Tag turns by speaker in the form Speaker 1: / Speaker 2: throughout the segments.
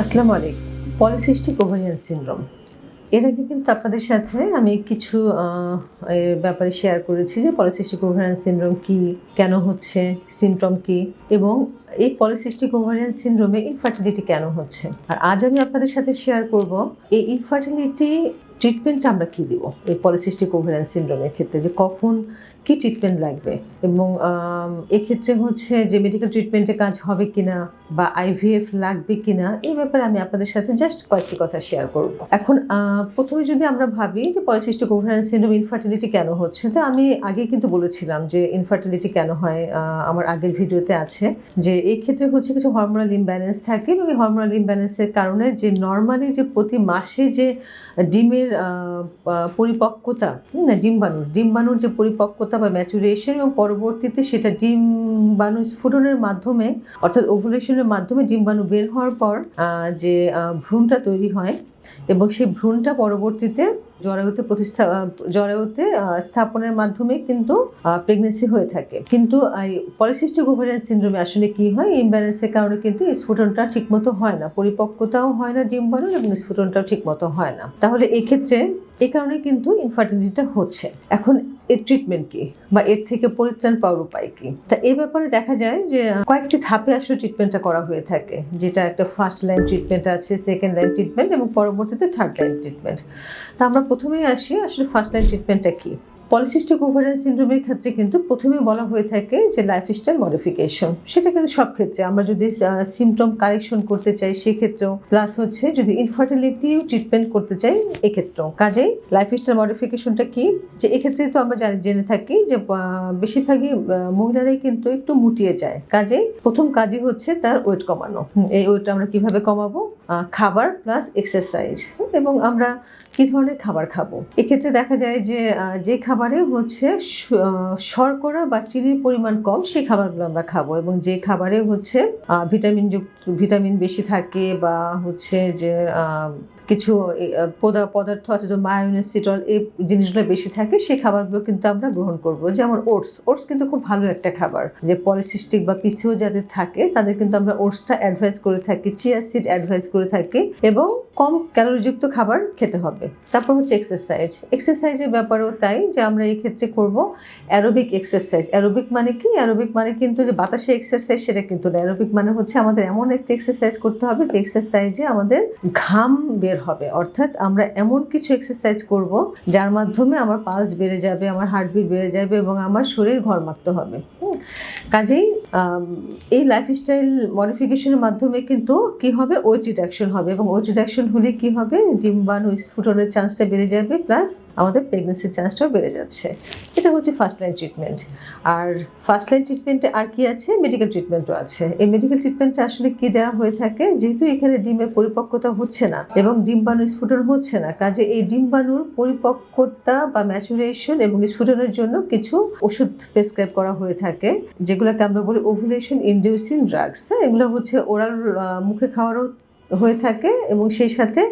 Speaker 1: আসসালামু আলাইকুম। Polycystic ovarian syndrome. এর আগে কিন্তু আপনাদের সাথে আমি কিছু এর ব্যাপারে শেয়ার করেছি যে পলিসিস্টিক ওভারিয়ান সিনড্রোম কি, কেন হচ্ছে সিমটম কি এবং এই পলিসিস্টিক ওভারিয়ান সিনড্রোমে ইনফার্টিলিটি কেন হচ্ছে। আর আজ আমি আপনাদের সাথে শেয়ার করব এই ইনফার্টিলিটি ট্রিটমেন্ট আমরা কি দিব এই পলিসিস্টিক ওভারিয়ান সিনড্রোমের ক্ষেত্রে, যে কখন কি ট্রিটমেন্ট লাগবে? এবং এক্ষেত্রে হচ্ছে যে মেডিকেল ট্রিটমেন্টে কাজ হবে কিনা বা আইভিএফ লাগবে কিনা, এই ব্যাপারে আমি আপনাদের সাথে জাস্ট কয়েকটি কথা শেয়ার করব। এখন প্রথমে যদি আমরা ভাবি যে পলিসিস্টিক ওভারিয়ান সিনড্রোম ইনফার্টিলিটি কেন হচ্ছে, তো আমি আগে কিন্তু বলেছিলাম যে ইনফার্টিলিটি কেন হয় আমার আগের ভিডিওতে আছে, যে এই ক্ষেত্রে হচ্ছে কিছু হরমোনাল ইমব্যালেন্স থাকে এবং এই হরমোনাল ইমব্যালেন্সের কারণে যে নর্মালি যে প্রতি মাসে যে ডিমের পরিপক্কতা ডিম্বাণুর ডিম্বাণুর যে পরিপক্কতা বা ম্যাচুরেশন এবং পরবর্তীতে সেটা ডিম্বাণু স্ফুটনের মাধ্যমে, অর্থাৎ ওভুলেশনের মাধ্যমে ডিম্বাণু বের হওয়ার পর যে ভ্রূণটা তৈরি হয় এবং সেই ভ্রূণটা পরবর্তীতে জরায়ুতে প্রতিস্থা জরায়ুতে স্থাপনের মাধ্যমে কিন্তু প্রেগনেন্সি হয়ে থাকে। কিন্তু এই পলিসিস্টিক ওভারিয়ান সিনড্রোমে আসলে কি হয়? ইমব্যালেন্সের কারণে কিন্তু স্ফুটনটা ঠিকমতো হয় না। পরিপক্কতাও হয় না ডিম্বাণুর এবং স্ফুটনটাও ঠিকমতো হয় না। তাহলে এক্ষেত্রে ক্ষেত্রে এই কারণে কিন্তু ইনফার্টিলিটিটা হচ্ছে। এখন এর ট্রিটমেন্ট কি? বা এর থেকে পরিত্রাণ পাওয়ার উপায় কি? তা এই ব্যাপারে দেখা যায় যে, কয়েকটি ধাপে আসলে ট্রিটমেন্টটা করা হয়ে থাকে। যেটা একটা ফার্স্ট লাইন ট্রিটমেন্ট আছে সেকেন্ড লাইন ট্রিটমেন্ট এবং পরবর্তীতে থার্ড লাইন ট্রিটমেন্ট তা আমরা প্রথমেই আসি আসলে ফার্স্ট লাইন ট্রিটমেন্টটা কি? পলিসিস্টিক ওভারিয়ান সিনড্রোমের ক্ষেত্রে কিন্তু প্রথমে বলা হয়ে থাকে যে লাইফস্টাইল মডিফিকেশন। সেটা কিন্তু সব ক্ষেত্রে। আমরা যদি সিমটম কারেকশন করতে চাই, সেক্ষেত্রেও। প্লাস হচ্ছে যদি ইনফার্টিলিটিও ট্রিটমেন্ট করতে চাই, এক্ষেত্রেও। কাজেই লাইফস্টাইল মডিফিকেশনটা কি? যে এক্ষেত্রে তো আমরা জানি থাকি যে বেশিরভাগই মহিলারাই কিন্তু একটু মুটিয়ে যায়। কাজেই প্রথম কাজই হচ্ছে তার ওয়েট কমানো। এই ওয়েটটা আমরা কীভাবে কমাবো? খাবার প্লাস এক্সারসাইজ এবং আমরা কি ধরনের খাবার খাব? এক্ষেত্রে দেখা যায় যে যে খাবারে হচ্ছে শর্করা বা চিনির পরিমাণ কম সেই খাবারগুলো আমরা খাব এবং যে খাবারে হচ্ছে ভিটামিন যুক্ত ভিটামিন বেশি থাকে বা হচ্ছে যে কিছু পদার্থ আছে যে মায়োনিজ, সিটল, এই জিনিসগুলো বেশি থাকে সেই খাবারগুলো কিন্তু আমরা গ্রহণ করব। যেমন ওটস ওটস কিন্তু খুব ভালো একটা খাবার। যে পলিসিস্টিক বা পিসিও যাদের থাকে তাদের কিন্তু আমরা ওটসটা অ্যাডভাইস করে থাকি, চিয়া সিড অ্যাডভাইস করে থাকি এবং কম ক্যালোরিযুক্ত খাবার খেতে হবে। তারপর হচ্ছে এক্সারসাইজ এক্সারসাইজের ব্যাপারেও তাই যে আমরা এই ক্ষেত্রে করব অ্যারোবিক এক্সারসাইজ অ্যারোবিক মানে কি? অ্যারোবিক মানে কিন্তু যে বাতাসে এক্সারসাইজ সেটা কিন্তু না। অ্যারোবিক মানে হচ্ছে আমাদের এমন একটা এক্সারসাইজ করতে হবে যে এক্সারসাইজে আমাদের ঘাম বের হবে। অর্থাৎ আমরা এমন কিছু এক্সারসাইজ করব যার মাধ্যমে আমার পালস বেড়ে যাবে, আমার হার্টবিট বেড়ে যাবে এবং আমার শরীর ঘরমাক্ত হবে। কাজেই এই লাইফস্টাইল মডিফিকেশনের মাধ্যমে কিন্তু কি হবে? ওয়েট রিডাকশন হবে এবং ওয়েট রিডাকশন হলে কি হবে? ডিম্বাণু স্ফুটনের চান্সটা বেড়ে যাবে প্লাস আমাদের প্রেগনেন্সির চান্সটাও বেড়ে যাচ্ছে। এটা হচ্ছে ফার্স্ট লাইন ট্রিটমেন্ট আর ফার্স্ট লাইন ট্রিটমেন্টে আর কি আছে? মেডিকেল ট্রিটমেন্টও আছে। এই মেডিকেল ট্রিটমেন্টে আসলে কি দেওয়া হয়ে থাকে? যেহেতু এখানে ডিমের পরিপক্কতা হচ্ছে না এবং ডিম্বাণু স্ফুটন হচ্ছে না, কাজে এই ডিম্বাণুর পরিপক্কতা বা ম্যাচুরেশন এবং স্ফুটনের জন্য কিছু ওষুধ প্রেসক্রাইব করা হয়ে থাকে, যেগুলোকে আমরা বলি ওভুলেশন ইনডিউসিং ড্রাগস হ্যাঁ? এগুলো হচ্ছে ওরাল মুখে খাওয়ারও হয়ে থাকে এবং সেই সাথে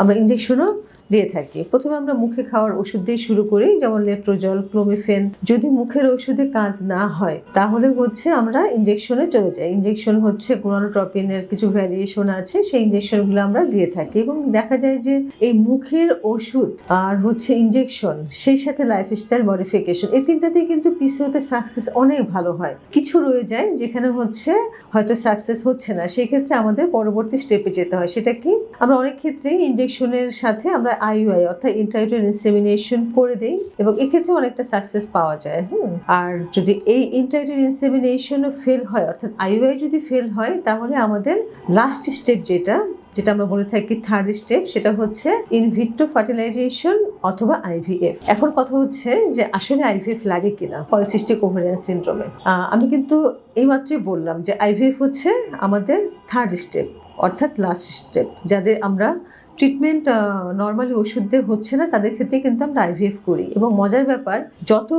Speaker 1: আমরা ইঞ্জেকশনও দিয়ে থাকি। প্রথমে আমরা মুখে খাওয়ার ওষুধ দিয়ে শুরু করি, যেমন লেট্রোজল ক্লোমিফেন যদি মুখের ওষুধে কাজ না হয়, তাহলে হচ্ছে আমরা ইঞ্জেকশনে চলে যাই। ইঞ্জেকশন হচ্ছে গুণানোট্রপিনের কিছু ভ্যারিয়েশন আছে, সেই ইঞ্জেকশনগুলো আমরা দিয়ে থাকি। এবং দেখা যায় যে এই মুখের ওষুধ আর হচ্ছে ইঞ্জেকশন সেই সাথে লাইফস্টাইল মডিফিকেশন এই তিনটাতেই কিন্তু পিসিওতে সাকসেস অনেক ভালো হয়। কিছু রয়ে যায় যেখানে হচ্ছে হয়তো সাকসেস হচ্ছে না। সেই ক্ষেত্রে আমাদের পরবর্তী স্টেপে যেতে হয়, সেটা কি? আমরা অনেক ক্ষেত্রেই ইঞ্জেকশনের সাথে আমরা আইইউআই অর্থাৎ ইন্টারভিউ ইনসেমিনেশন করে দিই এবং এক্ষেত্রে অনেকটা সাকসেস পাওয়া যায়, হুম? আর যদি এই ইন্টারভিউ ইনসেমিনেশনও ফেল হয়, অর্থাৎ আইইউআই যদি ফেল হয়, তাহলে আমাদের লাস্ট স্টেপ যেটা যেটা আমরা বলে থাকি থার্ড স্টেপ সেটা হচ্ছে ইনভিট্রো ফার্টিলাইজেশন অথবা আইভিএফ এখন কথা হচ্ছে যে আসলে আইভিএফ লাগে কিনা পলিসিস্টিক ওভারিয়ান সিন্ড্রোমে আমি কিন্তু এইমাত্রই বললাম যে আইভিএফ হচ্ছে আমাদের থার্ড স্টেপ অর্থাৎ লাস্ট স্টেপ যাদের আমরা ট্রিটমেন্ট নর্মালি ওষুধ দিয়ে হচ্ছে না, তাদের ক্ষেত্রে কিন্তু আমরা আইভিএফ করি। এবং মজার ব্যাপার, যত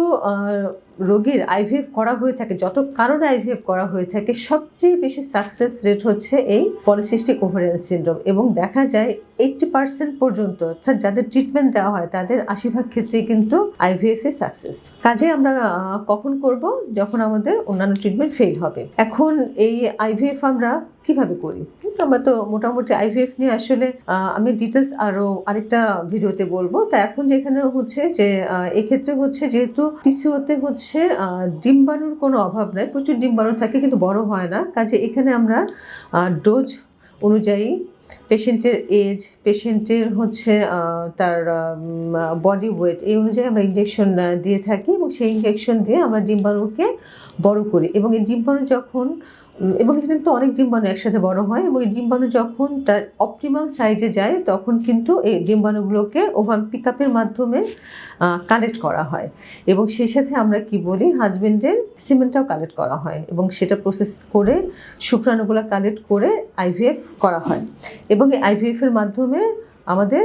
Speaker 1: রোগীর আইভিএফ করা হয়ে থাকে, যত কারণে আইভিএফ করা হয়ে থাকে, সবচেয়ে বেশি সাকসেস রেট হচ্ছে এই পলিসিস্টিক ওভারিয়ান সিনড্রোম এবং দেখা যায় এইটটি পার্সেন্ট পর্যন্ত, অর্থাৎ যাদের ট্রিটমেন্ট দেওয়া হয়, তাদের আশি ক্ষেত্রে কিন্তু আইভিএফ এ সাকসেস কাজে আমরা কখন করব? যখন আমাদের অন্যান্য ট্রিটমেন্ট ফেল হবে। এখন এই আইভিএফ আমরা কীভাবে করি? আমরা তো মোটামুটি আইভিএফ নিয়ে আসলে আমি ডিটেলস আরও আরেকটা ভিডিওতে বলব। তা এখন যেখানে হচ্ছে যে এক্ষেত্রে হচ্ছে যেহেতু পিসিওতে হচ্ছে ডিম্বাণুর কোনো অভাব নাই, প্রচুর ডিম্বাণু থাকে কিন্তু বড় হয় না। কাজে এখানে আমরা ডোজ অনুযায়ী পেশেন্টের এজ পেশেন্টের হচ্ছে তার বডি ওয়েট এই অনুযায়ী আমরা ইঞ্জেকশন দিয়ে থাকি এবং সেই ইঞ্জেকশন দিয়ে আমরা ডিম্বাণুকে বড় করি এবং এই ডিম্বাণু যখন এবং এখানে তো অনেক ডিম্বাণু একসাথে বড় হয় এবং এই ডিম্বাণু যখন তার অপটিমাম সাইজে যায়, তখন কিন্তু এই ডিম্বাণুগুলোকে ওভাম পিক আপের মাধ্যমে কালেক্ট করা হয় এবং সেই সাথে আমরা কি বলি হাজবেন্ডের সিমেন্টটাও কালেক্ট করা হয় এবং সেটা প্রসেস করে শুক্রাণুগুলো কালেক্ট করে আইভিএফ করা হয়। এবং এই আইভিএফ এর মাধ্যমে আমাদের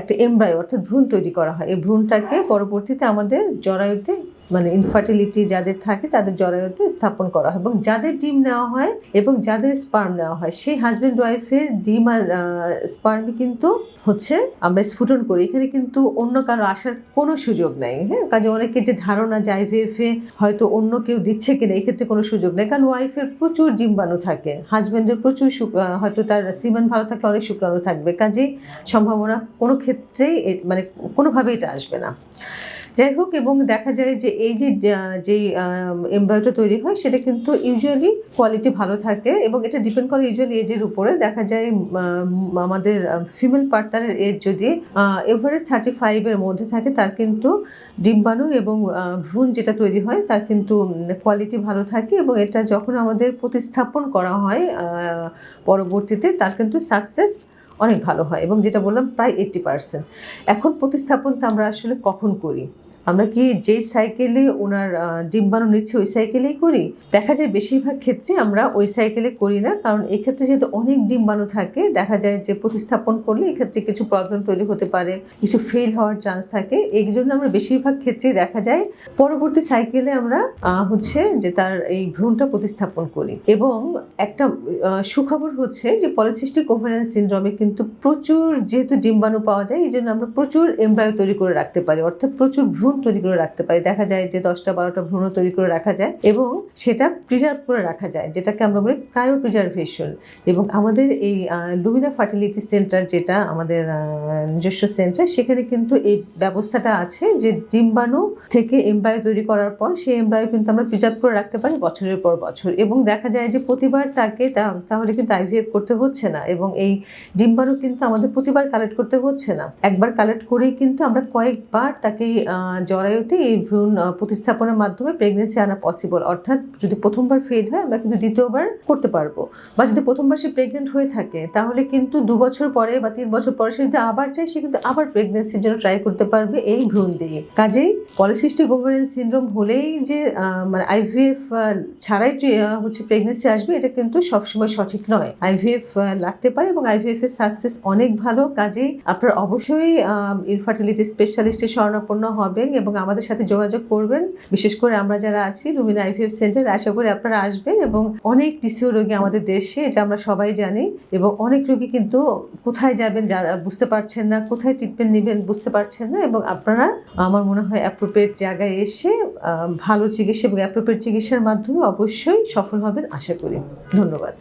Speaker 1: একটা এমব্রায় অর্থাৎ ভ্রূণ তৈরি করা হয়। এই ভ্রূণটাকে পরবর্তীতে আমাদের জরায়ুতে মানে ইনফার্টিলিটি যাদের থাকে তাদের জরায়ুতে স্থাপন করা হয় এবং যাদের ডিম নেওয়া হয় এবং যাদের স্পার্ম নেওয়া হয়, সেই হাজব্যান্ড ওয়াইফের ডিম আর স্পার্মে কিন্তু হচ্ছে আমরা স্ফুটন করি। এখানে কিন্তু অন্য কারও আসার কোনো সুযোগ নাই হ্যাঁ? কাজে অনেকের যে ধারণা যে আইভিএফে হয়তো অন্য কেউ দিচ্ছে কিনা, এক্ষেত্রে কোনো সুযোগ নেই। কারণ ওয়াইফের প্রচুর ডিম্বাণু থাকে হাজব্যান্ডের প্রচুর হয়তো তার সিমেন ভালো থাকলে অনেক শুক্রাণু থাকবে। কাজেই সম্ভাবনা কোনো ক্ষেত্রেই মানে কোনোভাবেই এটা আসবে না। যাই হোক, এবং দেখা যায় যে এই যে যেই এমব্রয়ডারি তৈরি হয়, সেটা কিন্তু ইউজুয়ালি কোয়ালিটি ভালো থাকে এবং এটা ডিপেন্ড করে ইউজুয়ালি এজের উপরে। দেখা যায় আমাদের ফিমেল পার্টনারের এজ যদি এভারেজ থার্টি ফাইভের মধ্যে থাকে, তার কিন্তু ডিম্বাণু এবং ভ্রূণ যেটা তৈরি হয়, তার কিন্তু কোয়ালিটি ভালো থাকে এবং এটা যখন আমাদের প্রতিস্থাপন করা হয় পরবর্তীতে, তার কিন্তু সাকসেস অনেক ভালো হয় এবং যেটা বললাম প্রায় এইট্টি পার্সেন্ট এখন প্রতিস্থাপনটা আমরা আসলে কখন করি? আমরা কি যেই সাইকেলে ওনার ডিম্বাণু নিচ্ছে ওই সাইকেলেই করি? দেখা যায় বেশিরভাগ ক্ষেত্রে আমরা ওই সাইকেলে করি না, কারণ এক্ষেত্রে যেহেতু অনেক ডিম্বাণু থাকে, দেখা যায় যে প্রতিস্থাপন করলে এক্ষেত্রে কিছু প্রবলেম তৈরি হতে পারে, কিছু ফেল হওয়ার চান্স থাকে। এই জন্য আমরা বেশিরভাগ ক্ষেত্রেই দেখা যায় পরবর্তী সাইকেলে আমরা হচ্ছে যে তার এই ভ্রূণটা প্রতিস্থাপন করি। এবং একটা সুখবর হচ্ছে যে পলিসিস্টিক ওভারিয়ান সিনড্রোমে কিন্তু প্রচুর যেহেতু ডিম্বাণু পাওয়া যায়, এই জন্য আমরা প্রচুর এমব্রায়ো তৈরি করে রাখতে পারি, অর্থাৎ প্রচুর ভ্রূণ তৈরি করে রাখতে পারি। দেখা যায় যে দশটা, বারোটা ভ্রূণ তৈরি করে রাখা যায় এবং সেটা প্রিজার্ভ করে রাখা যায়, যেটাকে আমরা বলি ক্রায়ো প্রিজার্ভেশন এবং আমাদের এই লুমিনা ফার্টিলিটি সেন্টার যেটা আমাদের নিজস্ব সেন্টার সেখানে কিন্তু এই ব্যবস্থাটা আছে যে ডিম্বাণু থেকে এমব্রায়ো তৈরি করার পর সেই এমব্রায়ো কিন্তু আমরা প্রিজার্ভ করে রাখতে পারি বছরের পর বছর। এবং দেখা যায় যে প্রতিবার তাকে তাহলে কিন্তু আইভিএফ করতে হচ্ছে না এবং এই ডিম্বাণু কিন্তু আমাদের প্রতিবার কালেক্ট করতে হচ্ছে না। একবার কালেক্ট করেই কিন্তু আমরা কয়েকবার তাকে জরায়ুতে এই ভ্রূণ প্রতিস্থাপনের মাধ্যমে প্রেগনেন্সি আনা পসিবল অর্থাৎ যদি প্রথমবার ফেল হয়, আমরা কিন্তু দ্বিতীয়বার করতে পারব। বা যদি প্রথমবার সে প্রেগনেন্ট হয়ে থাকে, তাহলে কিন্তু দু বছর পরে বা তিন বছর পরে সে যদি আবার চায়, সে কিন্তু আবার প্রেগনেন্সির জন্য ট্রাই করতে পারবে এই ভ্রূণ দিয়ে। কাজেই পলিসিস্টিক ওভারিয়ান সিনড্রোম হলেই যে মানে আইভিএফ ছাড়াই হচ্ছে প্রেগনেন্সি আসবে, এটা কিন্তু সবসময় সঠিক নয়। আইভিএফ লাগতে পারে এবং আইভিএফ এর সাকসেস অনেক ভালো। কাজেই আপনার অবশ্যই ইনফার্টিলিটি স্পেশালিস্টের শরণাপন্ন হবেন। এবং আমাদের সাথে যোগাযোগ করবেন। বিশেষ করে আমরা যারা আছি লুমিনা আইভিএফ সেন্টার আশা করি আপনারা আসবেন এবং অনেক পিসিও রোগী আমাদের দেশে, এটা আমরা সবাই জানি এবং অনেক রোগী কিন্তু কোথায় যাবেন বুঝতে পারছেন না, কোথায় ট্রিটমেন্ট নেবেন বুঝতে পারছেন না এবং আপনারা, আমার মনে হয় অ্যাপ্রোপ্রিয়েট জায়গায় এসে ভালো চিকিৎসা এবং অ্যাপ্রোপ্রিয়েট চিকিৎসার মাধ্যমে অবশ্যই সফল হবেন, আশা করি। ধন্যবাদ।